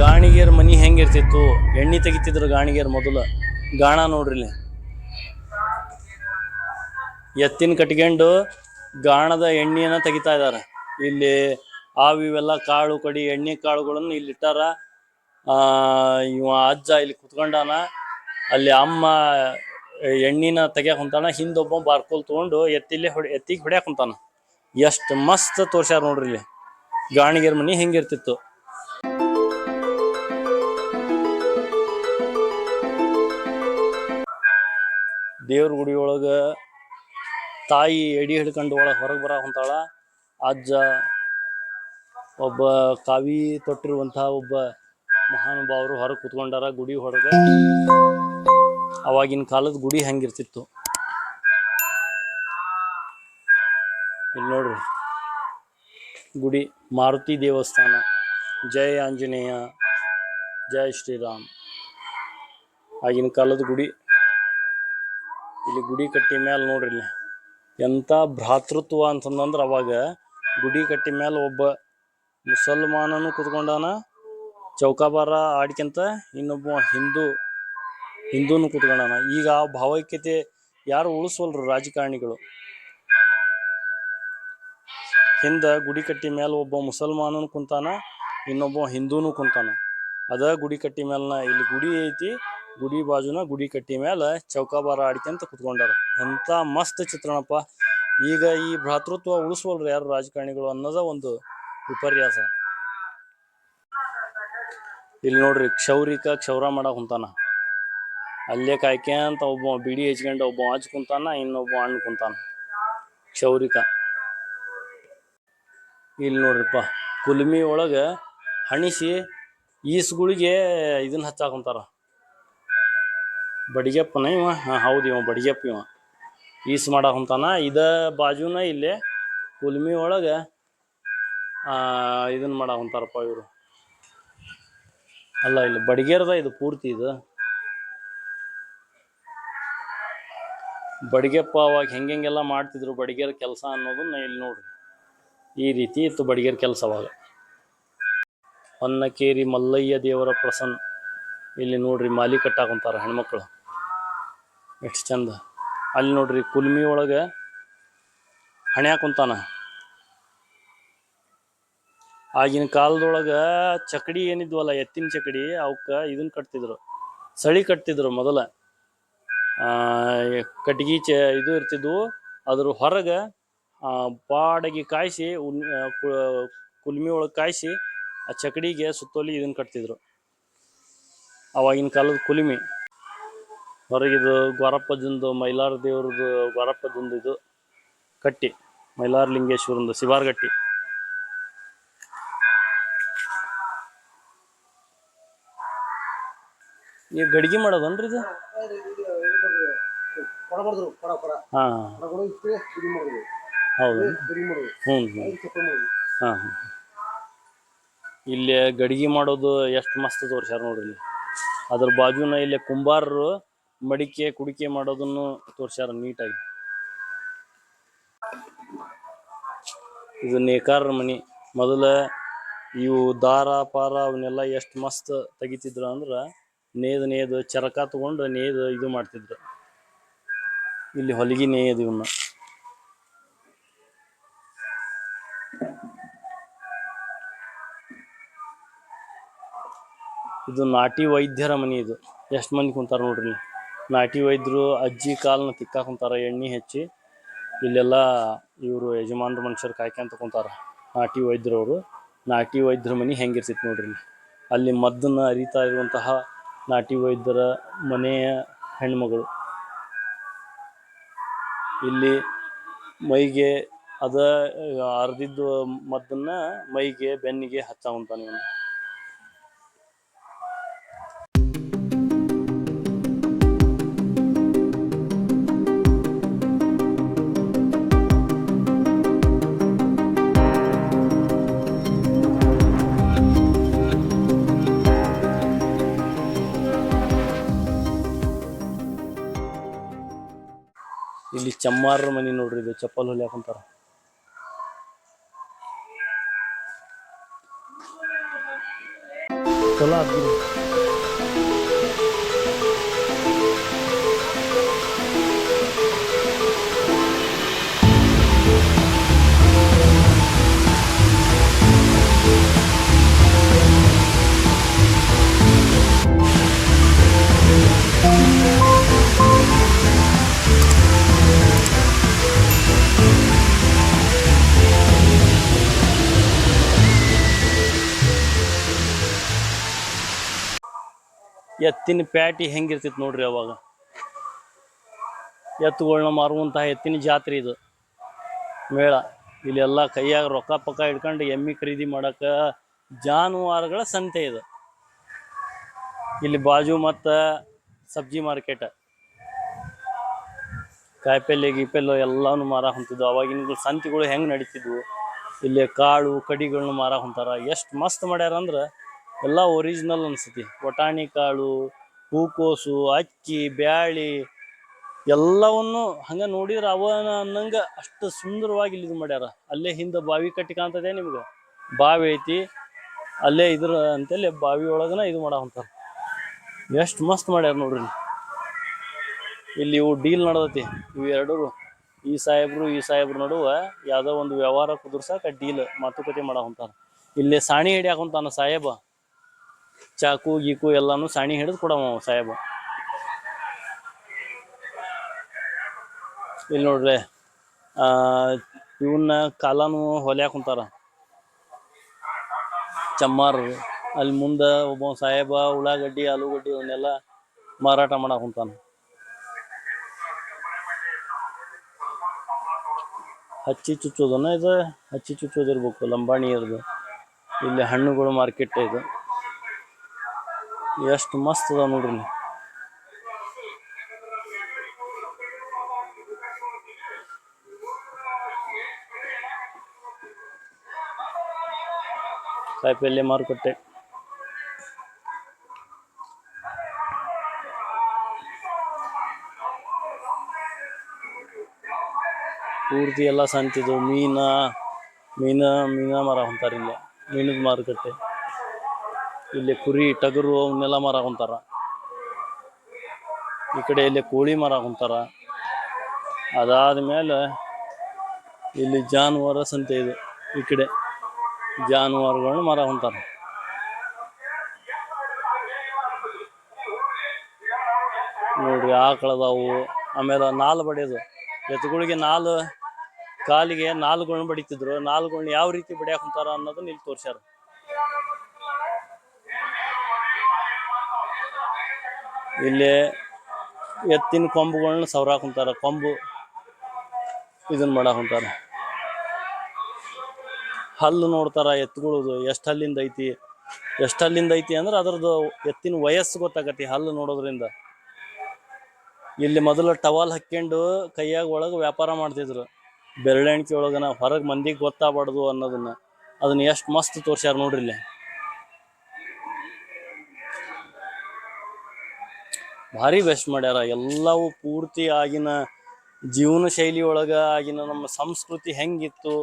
ಗಾಣಿಗೆರ ಮನಿ ಹೆಂಗಿರ್ತಿತ್ತು? ಎಣ್ಣೆ ತೆಗಿತಿದ್ರು ಗಾಣಿಗೆರ್ ಮೊದಲು. ಗಾಣ ನೋಡ್ರಿ ಎತ್ತಿನ ಕಟ್ಕೊಂಡು ಗಾಣದ ಎಣ್ಣೆಯನ್ನು ತೆಗಿತಾ ಇದ್ದಾರೆ ಇಲ್ಲಿ ಆವು ಇವೆಲ್ಲ ಕಾಳು ಕಡಿ, ಎಣ್ಣೆ ಕಾಳುಗಳನ್ನು ಇಲ್ಲಿ ಇಟ್ಟಾರ. ಇವ ಅಜ್ಜ ಇಲ್ಲಿ ಕುತ್ಕೊಂಡಾನ. ಅಲ್ಲಿ ಅಮ್ಮ ಎಣ್ಣಿನ ತೆಗಿಯಾಕ ಕುಂತಾನ ಹಿಂದೊಬ್ಬ ಬಾರ್ಕೋಲ್ ತಗೊಂಡು ಎತ್ತಿಲ್ಲಿ ಹೊಡಿ, ಎತ್ತಿಗೆ ಹೊಡ್ಯಾಕ ಕುಂತಾನ ಎಷ್ಟು ಮಸ್ತ್ ತೋರ್ಸ್ಯಾರ ನೋಡ್ರಿ ಇಲ್ಲಿ. ಗಾಣಿಗೆರ ಮನಿ ಹೆಂಗಿರ್ತಿತ್ತು. ದೇವ್ರ ಗುಡಿ ಒಳಗ ತಾಯಿ ಎಡಿ ಹಿಡ್ಕೊಂಡು ಒಳಗೆ ಹೊರಗೆ ಬರ ಹೊಂತಾಳ. ಅಜ್ಜ ಒಬ್ಬ ಕಾವಿ ತೊಟ್ಟಿರುವಂತಹ ಒಬ್ಬ ಮಹಾನುಭಾವರು ಹೊರಗೆ ಕುತ್ಕೊಂಡಾರ ಗುಡಿ ಹೊರಗೆ. ಅವಾಗಿನ ಕಾಲದ ಗುಡಿ ಹೆಂಗಿರ್ತಿತ್ತು? ಇಲ್ಲಿ ನೋಡ್ರಿ. ಗುಡಿ ಮಾರುತಿ ದೇವಸ್ಥಾನ. ಜಯ ಆಂಜನೇಯ ಜಯ ಶ್ರೀರಾಮ್. ಆಗಿನ ಕಾಲದ ಗುಡಿ ಇಲ್ಲಿ ಗುಡಿ ಕಟ್ಟಿ ಮೇಲೆ ನೋಡ್ರಿ ಇಲ್ಲಿ. ಎಂತ ಭ್ರಾತೃತ್ವ ಅಂತಂದಂದ್ರೆ ಅವಾಗ ಗುಡಿ ಕಟ್ಟಿ ಮೇಲೆ ಒಬ್ಬ ಮುಸಲ್ಮಾನನು ಕುತ್ಕೊಂಡಾನ, ಚೌಕಾಬಾರ ಆಡ್ಕೊಂತ ಇನ್ನೊಬ್ಬ ಹಿಂದೂ, ಹಿಂದೂನು ಕುತ್ಕೊಂಡಾನ. ಈಗ ಆ ಭಾವೈಕ್ಯತೆ ಯಾರು ಉಳಿಸೋಲ್ರು ರಾಜಕಾರಣಿಗಳು? ಹಿಂದ ಗುಡಿ ಕಟ್ಟಿ ಮೇಲೆ ಒಬ್ಬ ಮುಸಲ್ಮಾನನು ಕುಂತಾನ, ಇನ್ನೊಬ್ಬ ಹಿಂದೂನು ಕುಂತಾನ. ಅದ ಗುಡಿ ಕಟ್ಟಿ ಮೇಲ್ನ ಇಲ್ಲಿ ಗುಡಿ ಐತಿ ಗುಡಿ ಬಾಜುನ ಗುಡಿ ಕಟ್ಟಿ ಮೇಲೆ ಚೌಕಾಬಾರ ಆಡ್ಕೊಂತ ಕುತ್ಕೊಂಡಾರ. ಎಂತ ಮಸ್ತ್ ಚಿತ್ರಣಪ್ಪ. ಈಗ ಈ ಭ್ರಾತೃತ್ವ ಉಳಿಸ್ವಲ್ರಿ ಯಾರು ರಾಜಕಾರಣಿಗಳು ಅನ್ನೋದ ಒಂದು ವಿಪರ್ಯಾಸ. ಇಲ್ಲಿ ನೋಡ್ರಿ ಕ್ಷೌರಿಕ ಕ್ಷೌರ ಮಾಡಕ್ ಕುಂತಾನ. ಅಲ್ಲೇ ಕಾಯ್ಕೊಂತ ಒಬ್ಬ ಬಿಡಿ ಹಚ್ಕೊಂಡು ಒಬ್ಬ ಹಚ್ ಕುಂತಾನ, ಇನ್ನೊಬ್ಬ ಅಣ್ಣ ಕುಂತಾನ. ಕ್ಷೌರಿಕ. ಇಲ್ಲಿ ನೋಡ್ರಿಪ್ಪ, ಕುಲ್ಮಿ ಒಳಗ ಹಣಿಸಿ ಈಸ್ಗಳಿಗೆ ಇದನ್ನ ಹಚ್ಚಾಕ್ ಕುಂತಾರ. ಬಡಿಗೆಪ್ಪನ ಇವ? ಹಾಂ, ಹೌದು ಇವ, ಬಡಿಗೆಪ್ಪ ಇವ. ಈಸ್ ಮಾಡೋ ಹೊಂತಾನ. ಇದ ಬಾಜುನ ಇಲ್ಲಿ ಕುಲ್ಮಿ ಒಳಗೆ ಇದನ್ನ ಮಾಡೋ ಹೊಂತಾರಪ್ಪ ಇವರು. ಅಲ್ಲ, ಇಲ್ಲಿ ಬಡಿಗೆರ್ದ ಇದು ಪೂರ್ತಿ ಇದು. ಬಡಿಗೆಪ್ಪ ಅವಾಗ ಹೆಂಗೆಲ್ಲ ಮಾಡ್ತಿದ್ರು ಬಡಿಗೆರ ಕೆಲಸ ಅನ್ನೋದನ್ನ ಇಲ್ಲಿ ನೋಡ್ರಿ. ಈ ರೀತಿ ಇತ್ತು ಬಡಿಗೆರ ಕೆಲಸ ಅವಾಗ. ಹೊನ್ನಕೇರಿ ಮಲ್ಲಯ್ಯ ದೇವರ ಪ್ರಸನ್ನ. ಇಲ್ಲಿ ನೋಡ್ರಿ ಮಾಲಿ ಕಟ್ಟಾಕೊಂತಾರ ಹೆಣ್ಮಕ್ಳು. ಎಷ್ಟು ಚಂದ. ಅಲ್ಲಿ ನೋಡ್ರಿ ಕುಲ್ಮಿ ಒಳಗೆ ಹಣ್ಯಾಕ ಕುಂತಾನ ಆಗಿನ ಕಾಲದೊಳಗ ಚಕಡಿ ಏನಿದ್ವಲ್ಲ, ಎತ್ತಿನ ಚಕಡಿ, ಅವಕ್ಕ ಇದನ್ನ ಕಟ್ತಿದ್ರು. ಸಳಿ ಕಟ್ತಿದ್ರು ಮೊದಲ. ಕಟ್ಗಿ ಚ, ಇದು ಇರ್ತಿದ್ವು. ಅದ್ರ ಹೊರಗೆ ಬಾಡಗಿ ಕಾಯಿಸಿ, ಉನ್ ಕುಲ್ಮಿ ಒಳಗೆ ಕಾಯಿಸಿ, ಆ ಚಕಡಿಗೆ ಸುತ್ತೋಲಿ ಇದನ್ನ ಕಟ್ತಿದ್ರು. ಅವಾಗಿನ ಕಾಲದ ಕುಲಿಮಿ. ಹೊರಗಿದು ಗೋರಪ್ಪಜಂದು ಮೈಲಾರ ದೇವ್ರದ್ದು ಗೋರಪ್ಪಜಂದು ಇದು ಕಟ್ಟಿ, ಮೈಲಾರ ಲಿಂಗೇಶ್ವರಂದು ಶಿವಾರ್ಗಟ್ಟಿ ಈಗ ಗಡಿಗೆ ಮಾಡೋದನ್ರಿ ಇದು? ಹೌದು. ಹ್ಞೂ ಇಲ್ಲಿ ಗಡಿಗೆ ಮಾಡೋದು ಎಷ್ಟು ಮಸ್ತ್ ತೋರಿಸ್ಯಾರ ನೋಡ್ರಿ ಇಲ್ಲಿ. ಅದ್ರ ಬಾಜುನ ಇಲ್ಲಿ ಕುಂಬಾರರು ಮಡಿಕೆ, ಕುಡಿಕೆ ಮಾಡೋದನ್ನು ತೋರ್ಸ್ಯಾರ, ನೀಟಾಗಿ. ಇದು ನೇಕಾರರ ಮನಿ. ಮೊದಲ ಇವು ದಾರ, ಪಾರ ಅವನ್ನೆಲ್ಲ ಎಷ್ಟು ಮಸ್ತ್ ತೆಗಿತಿದ್ರು ಅಂದ್ರ ನೇದ್ ನೇದ್, ಚರಕ ತಗೊಂಡು ನೇದ್ ಇದು ಮಾಡ್ತಿದ್ರು. ಇಲ್ಲಿ ಹೊಲಿಗೆ ನೇಯದ್ ಇವನ್ನ ಇದು ನಾಟಿ ವೈದ್ಯರ ಮನೆ ಇದು. ಎಷ್ಟು ಮಂದಿ ಕುಂತಾರ ನೋಡ್ರಿ. ನಾಟಿ ವೈದ್ಯರು ಅಜ್ಜಿ ಕಾಲನ್ನ ತಿಕ್ಕಾಕ್ ಕುಂತಾರ, ಎಣ್ಣೆ ಹಚ್ಚಿ. ಇಲ್ಲೆಲ್ಲ ಇವರು ಯಜಮಾನ್ರ ಮನುಷ್ಯರು ಕಾಯ್ಕೊಂತ ಕುಂತಾರ. ನಾಟಿ ವೈದ್ಯರವರು ನಾಟಿ ವೈದ್ಯರ ಮನೆ ಹೆಂಗಿರ್ತೈತಿ ನೋಡ್ರಿ. ಅಲ್ಲಿ ಮದ್ದನ್ನ ಅರಿತಾ ಇರುವಂತಹ ನಾಟಿ ವೈದ್ಯರ ಮನೆಯ ಹೆಣ್ಮಗಳು. ಇಲ್ಲಿ ಮೈಗೆ ಅದ, ಅರ್ದಿದ್ದು ಮದ್ದನ್ನ ಮೈಗೆ ಬೆನ್ನಿಗೆ ಹಚ್ಚಾವಂತಾನ ಇವನು. ಚಮ್ಮಾರರ ಮನೆ ನೋಡ್ರಿ ಇದು ಚಪ್ಪಲ್ ಹೊಲಿಯಾಕ ಕುಂತಾರ ಚಲೋ ಆಗ್ತದೆ. ಎತ್ತಿನ ಪ್ಯಾಟಿ ಹೆಂಗಿರ್ತಿತ್ತು ನೋಡ್ರಿ ಅವಾಗ. ಎತ್ತುಗಳನ್ನ ಮಾರುವಂತಹ ಎತ್ತಿನ ಜಾತ್ರೆ ಇದು. ಮೇಳ. ಇಲ್ಲಿ ಎಲ್ಲ ಕೈಯಾಗ ರೊಕ್ಕ ಪಕ್ಕ ಇಟ್ಕೊಂಡು ಎಮ್ಮಿ ಖರೀದಿ ಮಾಡಕ ಜಾನುವಾರುಗಳ ಸಂತೆ ಇದು. ಇಲ್ಲಿ ಬಾಜು ಮತ್ತು ಸಬ್ಜಿ ಮಾರ್ಕೆಟ್. ಕಾಯಿಪಲ್ಲೆ, ಗೀಪಲ್ಲೆ ಎಲ್ಲಾನು ಮಾರ ಹೊಂತಿದ್ವು. ಅವಾಗಿನ ಸಂತಿಗಳು ಹೆಂಗೆ ನಡೀತಿದ್ವು. ಇಲ್ಲಿ ಕಾಳು, ಕಡಿಗಳನ್ನ ಮಾರ ಹೊಂತಾರ. ಎಷ್ಟು ಮಸ್ತ್ ಮಾಡ್ಯಾರ ಅಂದ್ರ ಎಲ್ಲ ಒರಿಜಿನಲ್ ಅನ್ಸತಿ ಬಟಾಣಿ ಕಾಳು, ಹೂಕೋಸು, ಅಕ್ಕಿ, ಬ್ಯಾಳಿ ಎಲ್ಲವನ್ನು ಹಂಗೆ ನೋಡಿದ್ರ ಅವನ ಅನ್ನಂಗೆ ಅಷ್ಟು ಸುಂದರವಾಗಿ ಇಲ್ಲಿ ಇದು ಮಾಡ್ಯಾರ. ಅಲ್ಲೇ ಹಿಂದೆ ಬಾವಿ ಕಟ್ಟಿ ಕಾಣ್ತದೆ ನಿಮ್ಗೆ? ಬಾವಿ ಐತಿ. ಅಲ್ಲೇ ಇದ್ರ ಅಂತೇಳಿ ಬಾವಿ ಒಳಗನ ಇದು ಮಾಡ ಹೊಂತಾರ ಎಷ್ಟು ಮಸ್ತ್ ಮಾಡ್ಯಾರ ನೋಡ್ರಿ ಇಲ್ಲಿ. ಇವು ಡೀಲ್ ನಡ್ದತಿ. ಇವು ಎರಡೂರು. ಈ ಸಾಹೇಬ್ರು, ಈ ಸಾಹೇಬ್ರ ನಡುವೆ ಯಾವುದೋ ಒಂದು ವ್ಯವಹಾರ ಕುದುರ್ಸಾಕ ಡೀಲ್ ಮಾತುಕತೆ ಮಾಡ ಹೊಂತಾರ ಇಲ್ಲಿ ಸಾಣಿ ಹಿಡಿಯಾಕ ಹೊಂತಾನ ಸಾಹೇಬ. ಚಾಕು ಗೀಕು ಎಲ್ಲಾನು ಸಾಣಿ ಹಿಡಿದು ಕೊಡವ ಸಾಹೇಬ. ಇಲ್ಲಿ ನೋಡ್ರಿ ಇವನ್ನ ಕಾಲಾನು ಹೊಲ್ಯಾಕ ಕುಂತಾರ. ಚಮ್ಮಾರ, ಅಲ್ಲಿ ಮುಂದ ಒಬ್ಬ ಸಾಹೇಬ, ಉಳ್ಳಾಗಡ್ಡಿ, ಆಲೂಗಡ್ಡಿ ಅವನ್ನೆಲ್ಲ ಮಾರಾಟ ಮಾಡಕ್ ಕುಂತಾನ. ಹಚ್ಚಿ ಚುಚ್ಚೋದನ್ನ ಇದು, ಹಚ್ಚಿ ಚುಚ್ಚೋದಿರ್ಬೇಕು ಲಂಬಾಣಿ ಇರ್ದು. ಇಲ್ಲಿ ಹಣ್ಣುಗಳು ಮಾರ್ಕೆಟ್ ಇದು. ಎಷ್ಟು ಮಸ್ತ್ ಅದ ನೋಡ್ರಿ ಕಾಯಿಪಲ್ಯ ಮಾರುಕಟ್ಟೆ. ಪೂರ್ತಿ ಎಲ್ಲ ಸಂತಿದು ಮೀನ ಮೀನ ಮೀನ ಮರ ಹೊಂತಾರಿಲ್ಲ ಮೀನದ ಮಾರುಕಟ್ಟೆ. ಇಲ್ಲಿ ಕುರಿ ಟಗರು ಅವನ್ನೆಲ್ಲ ಮರ ಹೊಂತಾರ ಈ ಕಡೆ ಇಲ್ಲಿ ಕೋಳಿ ಮರ ಹೊಂತಾರ ಅದಾದ ಮೇಲೆ ಇಲ್ಲಿ ಜಾನುವಾರು ಸಂತೆ ಇದೆ. ಈ ಕಡೆ ಜಾನುವಾರುಗಳನ್ನ ಮರ ಹೊಂತಾರ ನೋಡ್ರಿ ಆಕಳದಾವು ಆಮೇಲೆ ನಾಲ್ ಬಡಿಯೋದು ಎತ್ತುಗಳಿಗೆ ನಾಲ್, ಕಾಲಿಗೆ ನಾಲ್ಗಳನ್ನ ಬಡಿತಿದ್ರು. ನಾಲ್ಗಳನ್ನ ಯಾವ ರೀತಿ ಬಡಿಯಾಕ ಹೊಂತಾರ ಅನ್ನೋದನ್ನ ಇಲ್ಲಿ ತೋರ್ಸ್ಯಾರ. ಇಲ್ಲಿ ಎತ್ತಿನ ಕೊಂಬುಗಳನ್ನ ಸವರಾಕ ಹೊಂತಾರ ಕೊಂಬು ಇದನ್ನ ಮಾಡಾಕ ಹೊಂತಾರ ಹಲ್ಲು ನೋಡ್ತಾರ ಎತ್ತುಗಳದು. ಎಷ್ಟು ಹಲ್ಲಿಂದ ಐತಿ? ಎಷ್ಟು ಹಲ್ಲಿಂದ ಐತಿ ಅಂದ್ರೆ ಅದರದ್ದು ಎತ್ತಿನ ವಯಸ್ಸು ಗೊತ್ತಾಗತಿ ಹಲ್ಲು ನೋಡೋದ್ರಿಂದ. ಇಲ್ಲಿ ಮೊದಲು ಟವಾಲ್ ಹಾಕ್ಕೊಂಡು ಕೈಯಾಗ ಒಳಗೆ ವ್ಯಾಪಾರ ಮಾಡ್ತಿದ್ರು. ಬೆರಳೆಣಿಕೆ ಒಳಗನ ಹೊರಗೆ ಮಂದಿಗೆ ಗೊತ್ತಾಗಬಾರ್ದು ಅನ್ನೋದನ್ನ. ಅದನ್ನ ಎಷ್ಟು ಮಸ್ತ್ ತೋರ್ಸ್ಯಾರ ನೋಡ್ರಿ ಇಲ್ಲಿ ಭಾರಿ ಬೆಸ್ಟ್ ಮಾಡ್ಯಾರ. ಎಲ್ಲವೂ ಪೂರ್ತಿ ಆಗಿನ ಜೀವನ ಶೈಲಿ ಒಳಗ ಆಗಿನ ನಮ್ಮ ಸಂಸ್ಕೃತಿ ಹೆಂಗಿತ್ತು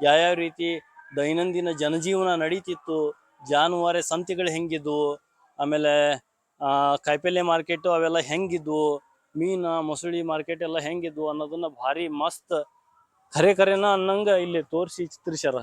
ಯಾವ್ಯಾವ ರೀತಿ ದೈನಂದಿನ ಜನಜೀವನ ನಡೀತಿತ್ತು ಜಾನುವಾರು ಸಂತೆಗಳು ಹೆಂಗಿದ್ವು ಆಮೇಲೆ ಆ, ಕಾಯಿಪಲ್ಲೆ ಮಾರ್ಕೆಟು ಅವೆಲ್ಲ ಹೆಂಗಿದ್ವು ಮೀನ ಮೊಸಳಿ ಮಾರ್ಕೆಟ್ ಎಲ್ಲ ಹೆಂಗಿದ್ವು ಅನ್ನೋದನ್ನ ಭಾರಿ ಮಸ್ತ್ ಖರೆ ಖರೇನ ಅನ್ನಂಗ ಇಲ್ಲಿ ತೋರಿಸಿ ಚಿತ್ರಿಸ್ಯಾರ.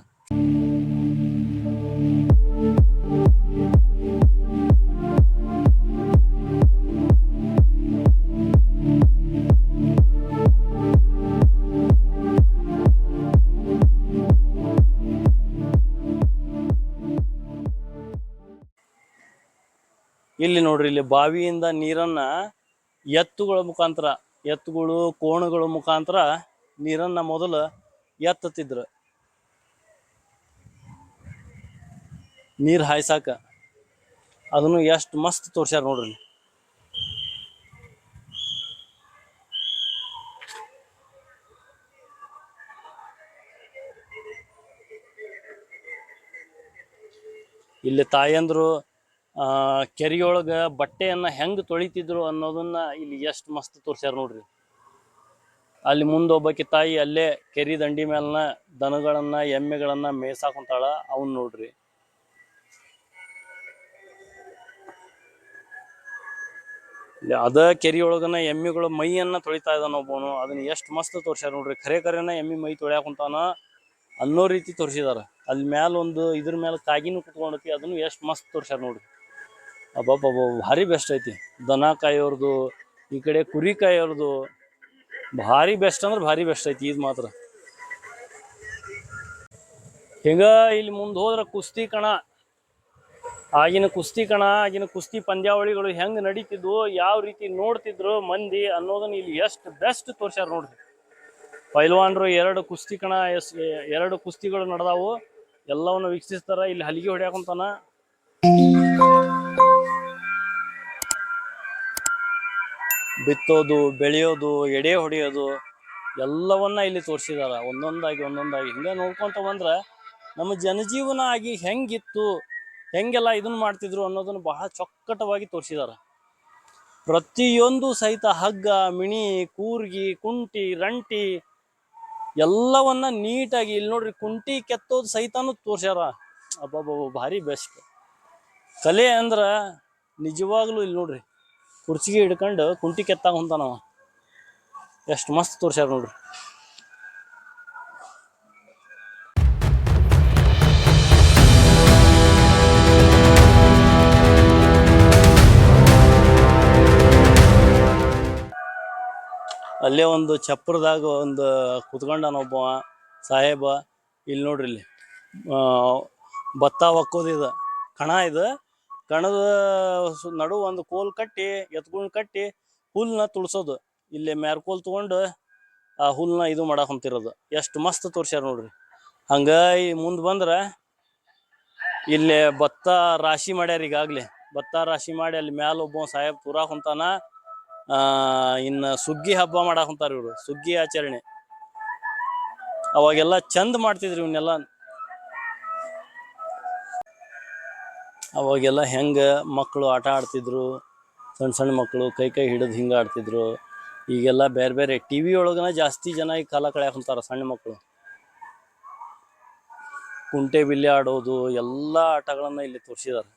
ಇಲ್ಲಿ ನೋಡ್ರಿ, ಇಲ್ಲಿ ಬಾವಿಯಿಂದ ನೀರನ್ನ ಎತ್ತುಗಳ ಮುಖಾಂತರ, ಎತ್ತುಗಳು, ಕೋಣಗಳ ಮುಖಾಂತರ ನೀರನ್ನ ಮೊದಲು ಎತ್ತತಿದ್ರು ನೀರು ಹಾಯ್ಸಾಕ ಅದನ್ನು ಎಷ್ಟು ಮಸ್ತ್ ತೋರ್ಸ್ಯಾರ ನೋಡ್ರಿ ಇಲ್ಲಿ. ತಾಯಂದ್ರು ಕೆರೆಯೊಳಗೆ ಬಟ್ಟೆಯನ್ನು ಹೆಂಗ್ ತೊಳಿತಿದ್ರು ಅನ್ನೋದನ್ನ ಇಲ್ಲಿ ಎಷ್ಟು ಮಸ್ತ್ ತೋರ್ಸ್ಯಾರ ನೋಡ್ರಿ. ಅಲ್ಲಿ ಮುಂದೊಬ್ಬಾಕಿ ತಾಯಿ ಅಲ್ಲೇ ಕೆರಿ ದಂಡಿ ಮೇಲನ ದನಗಳನ್ನ, ಎಮ್ಮೆಗಳನ್ನ ಮೇಯ್ಸಾಕೊಂತಾಳ ಅವನ್ ನೋಡ್ರಿ. ಅದ ಕೆರಿಯೊಳಗನ ಎಮ್ಮಿಗಳು ಮೈಯನ್ನ ತೊಳಿತಾ ಇದ್ದಾನ ಒಬ್ಬನು, ಅದನ್ನ ಎಷ್ಟು ಮಸ್ತ್ ತೋರ್ಸ್ಯಾರ ನೋಡ್ರಿ. ಕರೆ ಕರೆನ ಎಮ್ಮಿ ಮೈ ತೊಳ್ಯಾಕೊಂತಾನ ಅನ್ನೋ ರೀತಿ ತೋರಿಸಿದಾರ. ಅಲ್ಲಿ ಮ್ಯಾಲ ಒಂದು ಇದ್ರ ಮೇಲೆ ಕಾಗಿನೂ ಕುತ್ಕೊಂಡತಿ, ಅದನ್ನು ಎಷ್ಟು ಮಸ್ತ್ ತೋರ್ಸ್ಯಾರ ನೋಡ್ರಿ. ಅಬ್ಬಬ್ಬಬ್ಬ, ಭಾರಿ ಬೆಸ್ಟ್ ಐತಿ. ದನ ಕಾಯೋರ್ದು ಈ ಕಡೆ ಕುರಿ ಕಾಯೋರ್ದು ಭಾರಿ ಬೆಸ್ಟ್ ಅಂದ್ರೆ ಭಾರಿ ಬೆಸ್ಟ್ ಐತಿ ಇದು ಮಾತ್ರ. ಹಿಂಗ ಇಲ್ಲಿ ಮುಂದೆ ಹೋದ್ರೆ ಕುಸ್ತಿ ಕಣ. ಆಗಿನ ಕುಸ್ತಿ ಕಣ, ಆಗಿನ ಕುಸ್ತಿ ಪಂದ್ಯಾವಳಿಗಳು ಹೆಂಗ್ ನಡೀತಿದ್ವು, ಯಾವ ರೀತಿ ನೋಡ್ತಿದ್ರು ಮಂದಿ ಅನ್ನೋದನ್ನ ಇಲ್ಲಿ ಎಷ್ಟು ಬೆಸ್ಟ್ ತೋರ್ಸ್ಯಾರ ನೋಡ್ರಿ. ಪೈಲ್ವಾನ್ರು ಎರಡು ಕುಸ್ತಿ ಕಣ ಎರಡು ಕುಸ್ತಿಗಳು ನಡೆದಾವು. ಎಲ್ಲವನ್ನು ವೀಕ್ಷಿಸ್ತಾರ, ಇಲ್ಲಿ ಹಲಿಗೆ ಹೊಡ್ಯಾಕುಂತಾನ ಬಿತ್ತೋದು, ಬೆಳೆಯೋದು, ಎಡೆ ಹೊಡೆಯೋದು ಎಲ್ಲವನ್ನ ಇಲ್ಲಿ ತೋರಿಸಿದಾರ. ಒಂದೊಂದಾಗಿ ಒಂದೊಂದಾಗಿ. ಹಿಂಗೆ ನೋಡ್ಕೊಂತ ಬಂದ್ರೆ ನಮ್ಮ ಜನಜೀವನ ಆಗಿ ಹೆಂಗಿತ್ತು, ಹೆಂಗೆಲ್ಲ ಇದನ್ನ ಮಾಡ್ತಿದ್ರು ಅನ್ನೋದನ್ನ ಬಹಳ ಚೊಕ್ಕಟವಾಗಿ ತೋರಿಸಿದಾರ. ಪ್ರತಿಯೊಂದು ಸಹಿತ ಹಗ್ಗ, ಮಿಣಿ, ಕೂರ್ಗಿ, ಕುಂಟಿ, ರಂಟಿ ಎಲ್ಲವನ್ನ ನೀಟಾಗಿ ಇಲ್ಲಿ ನೋಡ್ರಿ ಕುಂಟಿ ಕೆತ್ತೋದು ಸಹಿತನೂ ತೋರ್ಸ್ಯಾರ. ಅಬ್ಬಬ್ಬ ಭಾರಿ ಬೆಸ್ಟ್. ಕಲೆ ಅಂದ್ರ ನಿಜವಾಗ್ಲೂ ಇಲ್ಲಿ ನೋಡ್ರಿ ಕುರ್ಚಿಗೆ ಹಿಡ್ಕೊಂಡು ಕುಂಟಿ ಕೆತ್ತಾಗ ಹೊಂತಾನವ ಎಷ್ಟು ಮಸ್ತ್ ತೋರ್ಸ್ಯಾರ ನೋಡ್ರಿ. ಅಲ್ಲೇ ಒಂದು ಚಪ್ರದಾಗ ಒಂದು ಕುತ್ಕೊಂಡಾನ ಒಬ್ಬ ಸಾಹೇಬ. ಇಲ್ಲಿ ನೋಡ್ರಿ ಇಲ್ಲಿ ಭತ್ತ ಒಕ್ಕೋದಿದ ಕಣ ಇದು. ಕಣದ ನಡು ಒಂದು ಕೋಲ್ ಕಟ್ಟಿ ಎತ್ಕೊಂಡ್ ಕಟ್ಟಿ ಹುಲ್ನ ತುಳ್ಸೋದು. ಇಲ್ಲಿ ಮ್ಯಾರ್ಕೋಲ್ ತಗೊಂಡು ಆ ಹುಲ್ನ ಇದು ಮಾಡಕ್ ಹೊಂತಿರೋದು ಎಷ್ಟು ಮಸ್ತ್ ತೋರ್ಸ್ಯಾರ ನೋಡ್ರಿ. ಹಂಗ ಈ ಮುಂದ್ ಬಂದ್ರ ಇಲ್ಲಿ ಭತ್ತ ರಾಶಿ ಮಾಡ್ಯಾರ ಈಗಾಗ್ಲೇ. ಭತ್ತ ರಾಶಿ ಮಾಡಿ ಅಲ್ಲಿ ಮ್ಯಾಲ ಒಬ್ಬ ಸಾಹೇಬ್ ತುರಾಕ್ ಹೊಂತಾನ. ಆ, ಇನ್ನ ಸುಗ್ಗಿ ಹಬ್ಬ ಮಾಡಾಕ್ ಹೊಂತಾರ ಇವ್ರು. ಸುಗ್ಗಿ ಆಚರಣೆ. ಅವಾಗೆಲ್ಲ ಚಂದ ಮಾಡ್ತಿದ್ರಿ ಇವನ್ನೆಲ್ಲ ಅವಾಗೆಲ್ಲ ಹೆಂಗೆ ಮಕ್ಕಳು ಆಟ ಆಡ್ತಿದ್ರು ಸಣ್ಣ ಸಣ್ಣ ಮಕ್ಕಳು ಕೈ ಕೈ ಹಿಡಿದು ಹಿಂಗೆ ಆಡ್ತಿದ್ರು. ಈಗೆಲ್ಲ ಬೇರೆ ಬೇರೆ ಟಿವಿ ಒಳಗನ ಜಾಸ್ತಿ ಜನ ಈಗ ಕಾಲ ಕಳ್ಯಾಕ ಕುಂತಾರ ಸಣ್ಣ ಮಕ್ಕಳು ಕುಂಟೆ ಬಿಲ್ಲೆ ಆಡೋದು, ಎಲ್ಲ ಆಟಗಳನ್ನ ಇಲ್ಲಿ ತೋರಿಸಿದ್ದಾರೆ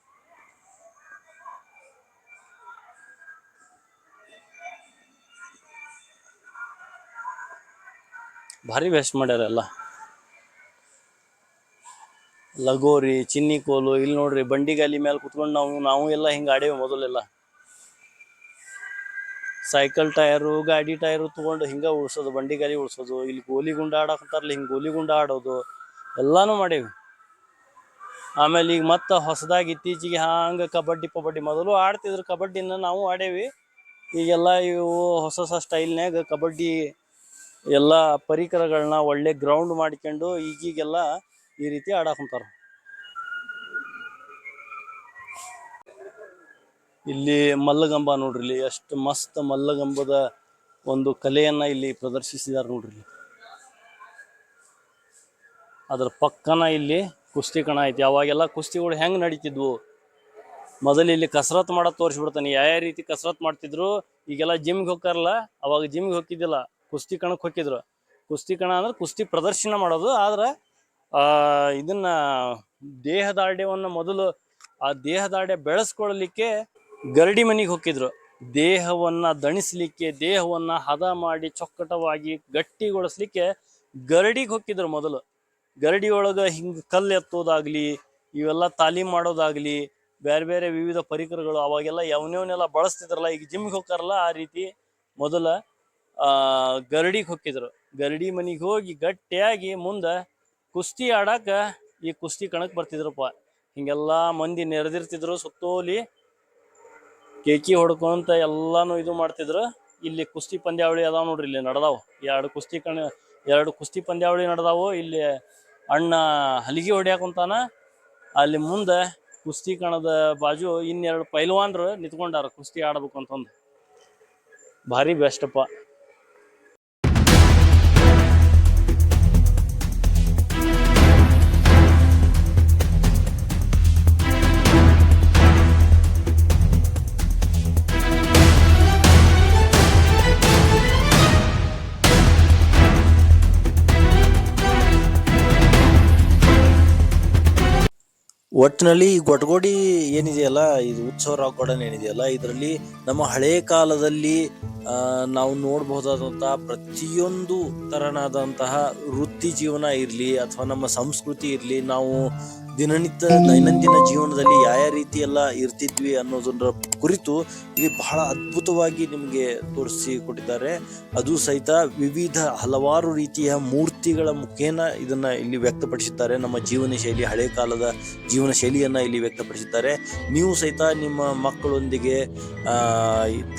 ಭಾರಿ ವೇಸ್ಟ್ ಮಾಡ್ಯಾರ ಎಲ್ಲ. ಲಗೋರಿ ಚಿನ್ನಿ ಕೋಲು ಇಲ್ಲಿ ನೋಡ್ರಿ ಬಂಡಿಗಾಲಿ ಮೇಲೆ ಕುತ್ಕೊಂಡು ನಾವು ನಾವು ಎಲ್ಲ ಹಿಂಗೆ ಆಡೇವಿ ಮೊದಲೆಲ್ಲ. ಸೈಕಲ್ ಟೈರು, ಗಾಡಿ ಟೈರು ತೊಗೊಂಡು ಹಿಂಗ ಉಳ್ಸೋದು, ಬಂಡಿಗಾಲಿ ಉಳ್ಸೋದು, ಇಲ್ಲಿ ಗೋಲಿ ಗುಂಡ ಆಡಕಂತಾರಲ್ಲ ಹಿಂಗೆ ಗೋಲಿ ಗುಂಡ ಆಡೋದು, ಎಲ್ಲಾನು ಮಾಡೇವಿ. ಆಮೇಲೆ ಈಗ ಮತ್ತೆ ಹೊಸದಾಗಿ ಇತ್ತೀಚೆಗೆ ಹಂಗೆ ಕಬಡ್ಡಿ ಕಬಡ್ಡಿ ಮೊದಲು ಆಡ್ತಿದ್ರು, ಕಬಡ್ಡಿನ ನಾವು ಆಡೇವಿ. ಈಗೆಲ್ಲ ಇವು ಹೊಸ ಹೊಸ ಸ್ಟೈಲ್ನಾಗ ಕಬಡ್ಡಿ ಎಲ್ಲ ಪರಿಕರಗಳನ್ನ ಒಳ್ಳೆ ಗ್ರೌಂಡ್ ಮಾಡ್ಕೊಂಡು ಈಗೀಗೆಲ್ಲ ಈ ರೀತಿ ಆಡಾಕ್ ಕುಂತಾರ. ಇಲ್ಲಿ ಮಲ್ಲಗಂಬ ನೋಡ್ರಿ ಇಲ್ಲಿ ಎಷ್ಟು ಮಸ್ತ್ ಮಲ್ಲಗಂಬದ ಒಂದು ಕಲೆಯನ್ನ ಇಲ್ಲಿ ಪ್ರದರ್ಶಿಸಿದಾರ ನೋಡ್ರಿ. ಅದ್ರ ಪಕ್ಕನ ಇಲ್ಲಿ ಕುಸ್ತಿ ಕಣ ಐತಿ. ಅವಾಗೆಲ್ಲ ಕುಸ್ತಿಗಳು ಹೆಂಗ್ ನಡೀತಿದ್ವು? ಮೊದಲು ಇಲ್ಲಿ ಕಸರತ್ ಮಾಡೋದು ತೋರಿಸ್ಬಿಡ್ತಾನೆ. ಯಾವ ರೀತಿ ಕಸರತ್ ಮಾಡ್ತಿದ್ರು? ಈಗೆಲ್ಲ ಜಿಮ್ಗೆ ಹೋಗ್ತಾರಲ್ಲ, ಅವಾಗ ಜಿಮ್ಗೆ ಹೋಗಿದ್ದಿಲ್ಲ ಕುಸ್ತಿ ಕಣಕ್ಕೆ ಹೋಗಿದ್ರು ಕುಸ್ತಿ ಕಣ ಅಂದ್ರೆ ಕುಸ್ತಿ ಪ್ರದರ್ಶನ ಮಾಡೋದು, ಆದ್ರೆ ಆ, ಇದನ್ನ ದೇಹದಾರ್ಢ್ಯವನ್ನು ಮೊದಲು ಆ ದೇಹದಾರ್ಢ್ಯ ಬೆಳೆಸ್ಕೊಳ್ಳಲಿಕ್ಕೆ ಗರಡಿ ಮನೆಗೆ ಹೊಕ್ಕಿದ್ರು ದೇಹವನ್ನ ದಣಿಸ್ಲಿಕ್ಕೆ, ದೇಹವನ್ನ ಹದ ಮಾಡಿ ಚೊಕ್ಕಟವಾಗಿ ಗಟ್ಟಿಗೊಳಿಸ್ಲಿಕ್ಕೆ ಗರಡಿಗೆ ಹೊಕ್ಕಿದ್ರು ಮೊದಲು. ಗರಡಿ ಒಳಗ ಹಿಂಗ್ ಕಲ್ಲು ಎತ್ತೋದಾಗ್ಲಿ, ಇವೆಲ್ಲ ತಾಲೀಮ್ ಮಾಡೋದಾಗ್ಲಿ ಬೇರೆ ಬೇರೆ ವಿವಿಧ ಪರಿಕರಗಳು ಅವಾಗೆಲ್ಲ ಯಾವನ್ಯವನ್ನೆಲ್ಲ ಬಳಸ್ತಿದ್ರಲ್ಲ, ಈಗ ಜಿಮ್ಗೆ ಹೋಗ್ತಾರಲ್ಲ ಆ ರೀತಿ ಮೊದಲ ಆ ಗರಡಿಗೆ ಹೊಕ್ಕಿದ್ರು ಗರಡಿ ಮನೆಗೆ ಹೋಗಿ ಗಟ್ಟಿಯಾಗಿ ಮುಂದ ಕುಸ್ತಿ ಆಡಾಕ ಈ ಕುಸ್ತಿ ಕಣಕ್ ಬರ್ತಿದ್ರಪ್ಪ. ಹಿಂಗೆಲ್ಲಾ ಮಂದಿ ನೆರೆದಿರ್ತಿದ್ರು ಸುತ್ತೋಲಿ. ಕೇಕಿ ಹೊಡ್ಕೊಂತ ಎಲ್ಲಾನು ಇದು ಮಾಡ್ತಿದ್ರು. ಇಲ್ಲಿ ಕುಸ್ತಿ ಪಂದ್ಯಾವಳಿ ಅದಾವ ನೋಡ್ರಿ ಇಲ್ಲಿ ನಡೆದಾವು. ಎರಡು ಕುಸ್ತಿ ಕಣ, ಎರಡು ಕುಸ್ತಿ ಪಂದ್ಯಾವಳಿ ನಡ್ದಾವು. ಇಲ್ಲಿ ಅಣ್ಣ ಹಲಿಗೆ ಹೊಡ್ಯಾಕುಂತಾನ ಅಲ್ಲಿ ಮುಂದೆ ಕುಸ್ತಿ ಕಣದ ಬಾಜು ಇನ್ನೆರಡು ಪೈಲ್ವಾನ್ರು ನಿಂತ್ಕೊಂಡಾರ ಕುಸ್ತಿ ಆಡ್ಬೇಕು ಅಂತಂದು ಭಾರಿ ಬೆಸ್ಟಪ್ಪ. ಒಟ್ಟಿನಲ್ಲಿ ಈ ಗೊಟ್ಗೋಡಿ ಏನಿದೆಯಲ್ಲ, ಇದು ಉತ್ಸವ ಗಾರ್ಡನ್ ಏನಿದೆಯಲ್ಲ, ಇದರಲ್ಲಿ ನಮ್ಮ ಹಳೆಯ ಕಾಲದಲ್ಲಿ ನಾವು ನೋಡಬಹುದಾದಂತಹ ಪ್ರತಿಯೊಂದು ತರನಾದಂತಹ ವೃತ್ತಿ ಜೀವನ ಇರಲಿ ಅಥವಾ ನಮ್ಮ ಸಂಸ್ಕೃತಿ ಇರಲಿ, ನಾವು ದಿನನಿತ್ಯ ದೈನಂದಿನ ಜೀವನದಲ್ಲಿ ಯಾವ ಯಾವ ರೀತಿ ಎಲ್ಲ ಇರ್ತಿದ್ವಿ ಅನ್ನೋದರ ಕುರಿತು ಇಲ್ಲಿ ಬಹಳ ಅದ್ಭುತವಾಗಿ ನಿಮಗೆ ತೋರಿಸಿ ಕೊಟ್ಟಿದ್ದಾರೆ. ಅದು ಸಹಿತ ವಿವಿಧ ಹಲವಾರು ರೀತಿಯ ಮೂರ್ತಿಗಳ ಮುಖೇನ ಇದನ್ನ ಇಲ್ಲಿ ವ್ಯಕ್ತಪಡಿಸಿದ್ದಾರೆ. ನಮ್ಮ ಜೀವನ ಶೈಲಿ, ಹಳೆ ಕಾಲದ ಜೀವನ ಶೈಲಿಯನ್ನ ಇಲ್ಲಿ ವ್ಯಕ್ತಪಡಿಸಿದ್ದಾರೆ. ನೀವು ಸಹಿತ ನಿಮ್ಮ ಮಕ್ಕಳೊಂದಿಗೆ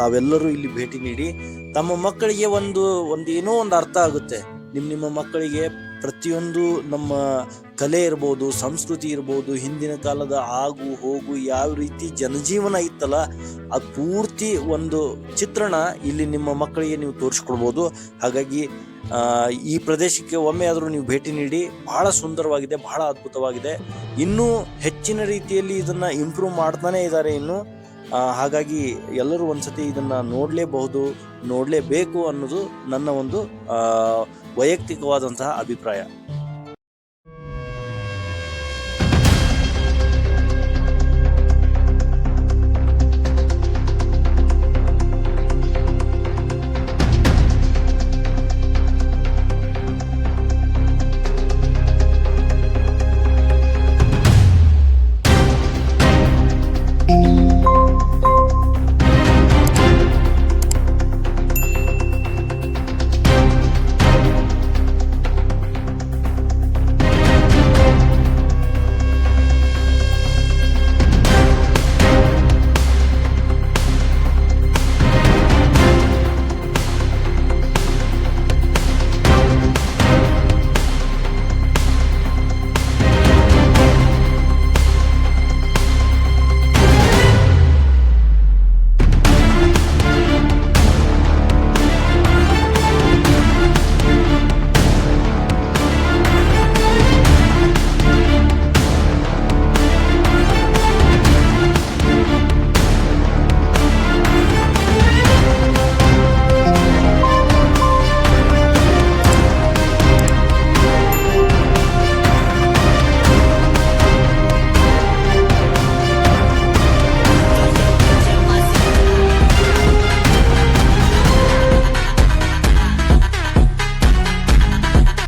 ತಾವೆಲ್ಲರೂ ಇಲ್ಲಿ ಭೇಟಿ ನೀಡಿ, ತಮ್ಮ ಮಕ್ಕಳಿಗೆ ಒಂದು ಒಂದು ಏನೋ ಒಂದು ಅರ್ಥ ಆಗುತ್ತೆ. ನಿಮ್ಮ ನಿಮ್ಮ ಮಕ್ಕಳಿಗೆ ಪ್ರತಿಯೊಂದು ನಮ್ಮ ಕಲೆ ಇರ್ಬೋದು ಸಂಸ್ಕೃತಿ ಇರ್ಬೋದು ಹಿಂದಿನ ಕಾಲದ ಆಗು ಹೋಗು ಯಾವ ರೀತಿ ಜನಜೀವನ ಇತ್ತಲ್ಲ ಅದು ಪೂರ್ತಿ ಒಂದು ಚಿತ್ರಣ ಇಲ್ಲಿ ನಿಮ್ಮ ಮಕ್ಕಳಿಗೆ ನೀವು ತೋರಿಸ್ಕೊಡ್ಬೋದು. ಹಾಗಾಗಿ ಈ ಪ್ರದೇಶಕ್ಕೆ ಒಮ್ಮೆ ಆದರೂ ನೀವು ಭೇಟಿ ನೀಡಿ ಬಹಳ ಸುಂದರವಾಗಿದೆ ಬಹಳ ಅದ್ಭುತವಾಗಿದೆ. ಇನ್ನೂ ಹೆಚ್ಚಿನ ರೀತಿಯಲ್ಲಿ ಇದನ್ನ ಇಂಪ್ರೂವ್ ಮಾಡ್ತಾನೆ ಇದ್ದಾರೆ ಇನ್ನು. ಹಾಗಾಗಿ ಎಲ್ಲರೂ ಒಂದ್ಸತಿ ಇದನ್ನ ನೋಡಲೇಬಹುದು ನೋಡಲೇಬೇಕು ಅನ್ನೋದು ನನ್ನ ಒಂದು ಆ, ವೈಯಕ್ತಿಕವಾದಂತಹ ಅಭಿಪ್ರಾಯ.